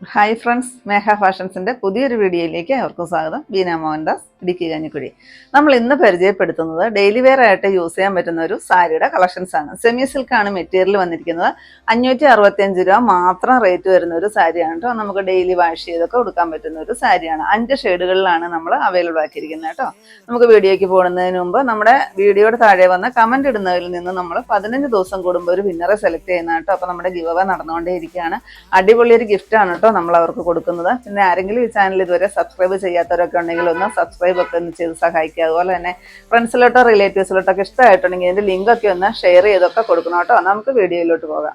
Hi friends മേഘ ഫാഷൻസിന്റെ പുതിയൊരു വീഡിയോയിലേക്ക് അവർക്കും സ്വാഗതം. ബീന മോഹൻദാസ് ഇടുക്കി കഞ്ഞിക്കുഴി നമ്മൾ ഇന്ന് പരിചയപ്പെടുത്തുന്നത് ഡെയിലി വെയർ ആയിട്ട് യൂസ് ചെയ്യാൻ പറ്റുന്ന ഒരു സാരിയുടെ കളക്ഷൻസ് ആണ്. സെമി സിൽക്കാണ് മെറ്റീരിയൽ വന്നിരിക്കുന്നത്. അഞ്ഞൂറ്റി അറുപത്തിയഞ്ച് രൂപ മാത്രം റേറ്റ് വരുന്ന ഒരു സാരിയാണ് കേട്ടോ നമുക്ക് ഡെയിലി വാഷ് ചെയ്തൊക്കെ കൊടുക്കാൻ പറ്റുന്ന ഒരു സാരിയാണ്. അഞ്ച് ഷെയ്ഡുകളിലാണ് നമ്മൾ അവൈലബിൾ ആക്കിയിരിക്കുന്നത് കേട്ടോ നമുക്ക് വീഡിയോയ്ക്ക് പോകുന്നതിന് മുമ്പ് നമ്മുടെ വീഡിയോയുടെ താഴെ വന്ന കമന്റ് ഇടുന്നതിൽ നിന്ന് നമ്മൾ പതിനഞ്ച് ദിവസം കൂടുമ്പോൾ ഒരു വിന്നറെ സെലക്ട് ചെയ്യുന്ന കേട്ടോ അപ്പോൾ നമ്മുടെ ഗിവ് നടന്നുകൊണ്ടേ ഇരിക്കുകയാണ് അടിപൊളി ഒരു ഗിഫ്റ്റാണ് ആണ് കേട്ടോ നമ്മൾ അവർക്ക് കൊടുക്കുന്നത്. പിന്നെ ആരെങ്കിലും ഈ ചാനൽ ഇതുവരെ സബ്സ്ക്രൈബ് ചെയ്യാത്തവരൊക്കെ ഉണ്ടെങ്കിൽ ഒന്ന് സബ്സ്ക്രൈബ് ഒക്കെ ഒന്ന് ചെയ്ത് സഹായിക്കുക. അതുപോലെ തന്നെ ഫ്രണ്ട്സിലോട്ടോ റിലേറ്റീവ്സിലോട്ടോ ഒക്കെ ഇഷ്ടമായിട്ടുണ്ടെങ്കിൽ ഇതിന്റെ ലിങ്ക് ഒക്കെ ഒന്ന് ഷെയർ ചെയ്തൊക്കെ കൊടുക്കണം കേട്ടോ. നമുക്ക് വീഡിയോയിലോട്ട് പോകാം.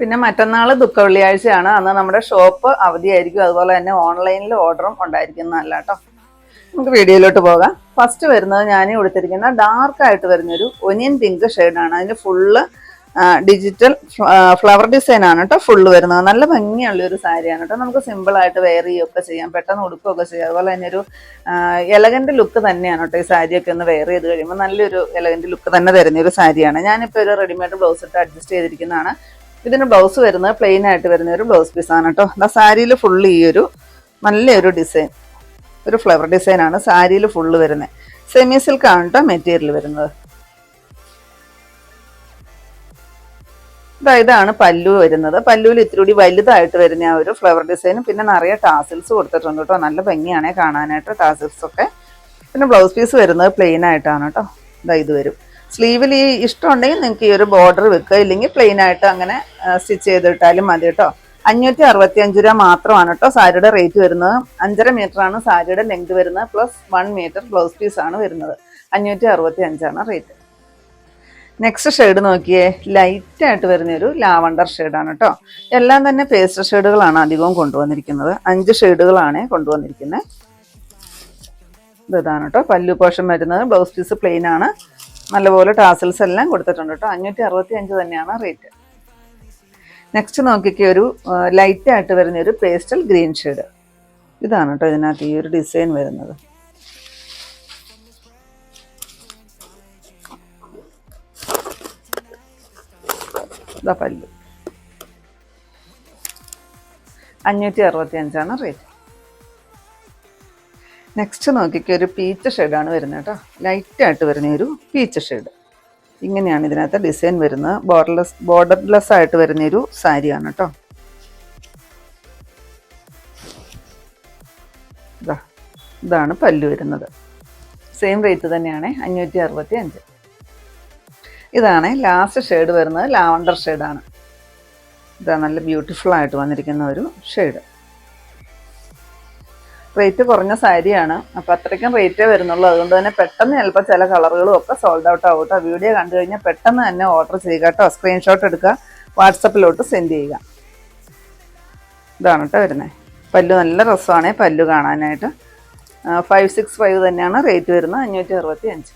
പിന്നെ മറ്റന്നാൾ ദുഃഖ വെള്ളിയാഴ്ചയാണ് അന്ന് നമ്മുടെ ഷോപ്പ് അവധിയായിരിക്കും. അതുപോലെ തന്നെ ഓൺലൈനിൽ ഓർഡറും ഉണ്ടായിരിക്കുന്നതല്ല കേട്ടോ. നമുക്ക് വീഡിയോയിലോട്ട് പോകാം. ഫസ്റ്റ് വരുന്നത് ഞാൻ കൊടുത്തിരിക്കുന്ന ഡാർക്ക് ആയിട്ട് വരുന്നൊരു ഒനിയൻ പിങ്ക് ഷെയ്ഡാണ് അതിന് ഫുള്ള് ഡിജിറ്റൽ ഫ്ലവർ ഡിസൈൻ ആണ് കേട്ടോ ഫുള്ള് വരുന്നത്. നല്ല ഭംഗിയുള്ള ഒരു സാരിയാണ് കേട്ടോ. നമുക്ക് സിമ്പിൾ ആയിട്ട് വെയർ ചെയ്യുകയൊക്കെ ചെയ്യാം. പെട്ടെന്ന് ഉടുക്കുകയൊക്കെ ചെയ്യാം. അതുപോലെ തന്നെ ഒരു എലഗന്റ് ലുക്ക് തന്നെയാണ് കേട്ടോ ഈ സാരിയൊക്കെ ഒന്ന് വെയർ ചെയ്ത് കഴിയുമ്പോൾ നല്ലൊരു എലഗന്റ് ലുക്ക് തന്നെ തരുന്ന ഒരു സാരിയാണ്. ഞാനിപ്പോൾ ഒരു റെഡിമെയ്ഡ് ബ്ലൗസ് ഇട്ട് അഡ്ജസ്റ്റ് ചെയ്തിരിക്കുന്നതാണ്. ഇതിന് ബ്ലൗസ് വരുന്നത് പ്ലെയിൻ ആയിട്ട് വരുന്ന ഒരു ബ്ലൗസ് പീസാണ് കേട്ടോ. ആ സാരിയിൽ ഫുള്ള് ഈ ഒരു നല്ലൊരു ഡിസൈൻ ഒരു ഫ്ലവർ ഡിസൈൻ ആണ് സാരിയിൽ ഫുള്ള് വരുന്നത്. സെമി സിൽക്കാണ് കേട്ടോ മെറ്റീരിയൽ വരുന്നത്. ഇതാ ഇതാണ് പല്ലു വരുന്നത്. പല്ലുവിൽ ഇത്തിരി കൂടി വലുതായിട്ട് വരുന്ന ആ ഒരു ഫ്ലവർ ഡിസൈനും പിന്നെ നിറയെ ടാസിൽസ് കൊടുത്തിട്ടുണ്ട് കേട്ടോ. നല്ല ഭംഗിയാണ് കാണാനായിട്ട് ടാസിൽസ് ഒക്കെ. പിന്നെ ബ്ലൗസ് പീസ് വരുന്നത് പ്ലെയിൻ ആയിട്ടാണ് കേട്ടോ. ഇതാ ഇത് വരും. സ്ലീവിൽ ഈ ഇഷ്ടമുണ്ടെങ്കിൽ നിങ്ങൾക്ക് ഈ ഒരു ബോർഡർ വെക്കുക. ഇല്ലെങ്കിൽ പ്ലെയിൻ ആയിട്ട് അങ്ങനെ സ്റ്റിച്ച് ചെയ്തിട്ടാലും മതി കേട്ടോ. അഞ്ഞൂറ്റി അറുപത്തി അഞ്ച് രൂപ മാത്രമാണ് കേട്ടോ സാരിയുടെ റേറ്റ് വരുന്നത്. അഞ്ചര മീറ്റർ ആണ് സാരിയുടെ ലെങ്ത് വരുന്നത്. Plus one metre blouse piece ആണ് വരുന്നത്. അഞ്ഞൂറ്റി അറുപത്തി അഞ്ചാണ് റേറ്റ് നെക്സ്റ്റ് ഷെയ്ഡ് നോക്കിയേ ലൈറ്റ് ആയിട്ട് വരുന്ന ഒരു ലാവണ്ടർ ഷെയ്ഡാണ് കേട്ടോ എല്ലാം തന്നെ പേസ്റ്റർ ഷെയ്ഡുകളാണ് അധികവും കൊണ്ടുവന്നിരിക്കുന്നത്. അഞ്ച് ഷെയ്ഡുകളാണ് കൊണ്ടുവന്നിരിക്കുന്നത് ഇതാണ് കേട്ടോ പല്ലു പോഷൻ വരുന്നത്. ബ്ലൗസ് പീസ് പ്ലെയിൻ ആണ്. നല്ലപോലെ ടാസൽസ് എല്ലാം കൊടുത്തിട്ടുണ്ട് കേട്ടോ അഞ്ഞൂറ്റി അറുപത്തി അഞ്ച് തന്നെയാണ് റേറ്റ് നെക്സ്റ്റ് നോക്കിക്കേ ഒരു ലൈറ്റ് ആയിട്ട് വരുന്ന ഒരു പേസ്റ്റൽ ഗ്രീൻ ഷെയ്ഡ് ഇതാണ് കേട്ടോ ഇതിനകത്ത് ഈ ഒരു ഡിസൈൻ വരുന്നത്. ഇതാ പല്ല് അഞ്ഞൂറ്റി അറുപത്തി അഞ്ചാണ് റേറ്റ് നെക്സ്റ്റ് നോക്കിക്കോ ഒരു പീച്ച് ഷെയ്ഡാണ് വരുന്നത് കേട്ടോ. ലൈറ്റായിട്ട് വരുന്ന ഒരു പീച്ച് ഷെയ്ഡ് ഇങ്ങനെയാണ് ഇതിനകത്ത് ഡിസൈൻ വരുന്നത് ബോർഡർലെസ് ബോർഡർലെസ് ആയിട്ട് വരുന്ന ഒരു സാരിയാണ് കേട്ടോ. ഇതാ ഇതാണ് പല്ലു വരുന്നത്. സെയിം റേറ്റ് തന്നെയാണ് അഞ്ഞൂറ്റി അറുപത്തി അഞ്ച് ഇതാണ് ലാസ്റ്റ് ഷെയ്ഡ് വരുന്നത് ലാവണ്ടർ ഷെയ്ഡാണ് ഇതാ നല്ല ബ്യൂട്ടിഫുൾ ആയിട്ട് വന്നിരിക്കുന്ന ഒരു ഷെയ്ഡ് റേറ്റ് കുറഞ്ഞ സാരിയാണ് അപ്പോൾ അത്രയ്ക്കും റേറ്റേ വരുന്നുള്ളൂ. അതുകൊണ്ട് തന്നെ പെട്ടെന്ന് ചിലപ്പോൾ ചില കളറുകളും ഒക്കെ സോൾഡ് ഔട്ട് ആവും വീഡിയോ കണ്ടു കഴിഞ്ഞാൽ പെട്ടെന്ന് തന്നെ ഓർഡർ ചെയ്യുക കേട്ടോ. സ്ക്രീൻഷോട്ട് എടുക്കുക. വാട്സപ്പിലോട്ട് സെൻഡ് ചെയ്യുക. ഇതാണ് കേട്ടോ വരുന്നത് പല്ലു നല്ല രസമാണ് പല്ലു കാണാനായിട്ട്. ഫൈവ് സിക്സ് ഫൈവ് തന്നെയാണ് റേറ്റ് വരുന്നത്. അഞ്ഞൂറ്റി അറുപത്തി അഞ്ച്.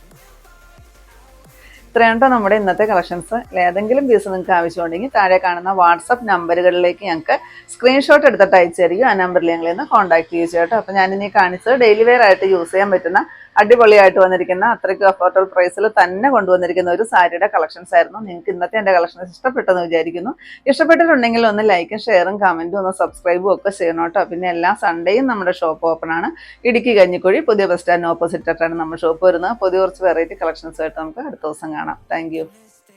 ഇത്രയുണ്ടോ നമ്മുടെ ഇന്നത്തെ കളക്ഷൻസ് ഏതെങ്കിലും പീസ് നിങ്ങൾക്ക് ആവശ്യമുണ്ടെങ്കിൽ താഴെ കാണുന്ന വാട്സപ്പ് നമ്പറുകളിലേക്ക് ഞങ്ങൾക്ക് സ്ക്രീൻഷോട്ട് എടുത്തിട്ട് അയച്ചു ആ നമ്പറിൽ ഞങ്ങൾ ഇന്ന് കോൺടാക്ട് ചെയ്യുക കേട്ടോ അപ്പോൾ ഞാനിനി കാണിച്ചത് ഡെയിലി വെയർ ആയിട്ട് യൂസ് ചെയ്യാൻ പറ്റുന്ന അടിപൊളിയായിട്ട് വന്നിരിക്കുന്ന അത്രയ്ക്ക് അഫോർഡബിൾ പ്രൈസിൽ തന്നെ കൊണ്ടുവന്നിരിക്കുന്ന ഒരു സാരിയുടെ കളക്ഷൻസ് ആയിരുന്നു. നിങ്ങൾക്ക് ഇന്നത്തെ എന്റെ കളക്ഷൻസ് ഇഷ്ടപ്പെട്ടെന്ന് വിചാരിക്കുന്നു. ഇഷ്ടപ്പെട്ടിട്ടുണ്ടെങ്കിൽ ഒന്ന് ലൈക്കും ഷെയറും കമന്റും ഒന്ന് സബ്സ്ക്രൈബും ഒക്കെ ചെയ്യണം കേട്ടോ. പിന്നെ എല്ലാ സൺഡേയും നമ്മുടെ ഷോപ്പ് ഓപ്പൺ ആണ്. ഇടുക്കി കഞ്ഞിക്കുഴി പുതിയ ബസ് സ്റ്റാൻഡിന് ഓപ്പോസിറ്റ് ആയിട്ടാണ് നമ്മുടെ ഷോപ്പ് വരുന്നത്. പുതിയ കുറച്ച് വെറൈറ്റി കളക്ഷൻസ് ആയിട്ട് നമുക്ക് അടുത്ത ദിവസം കാണാം താങ്ക്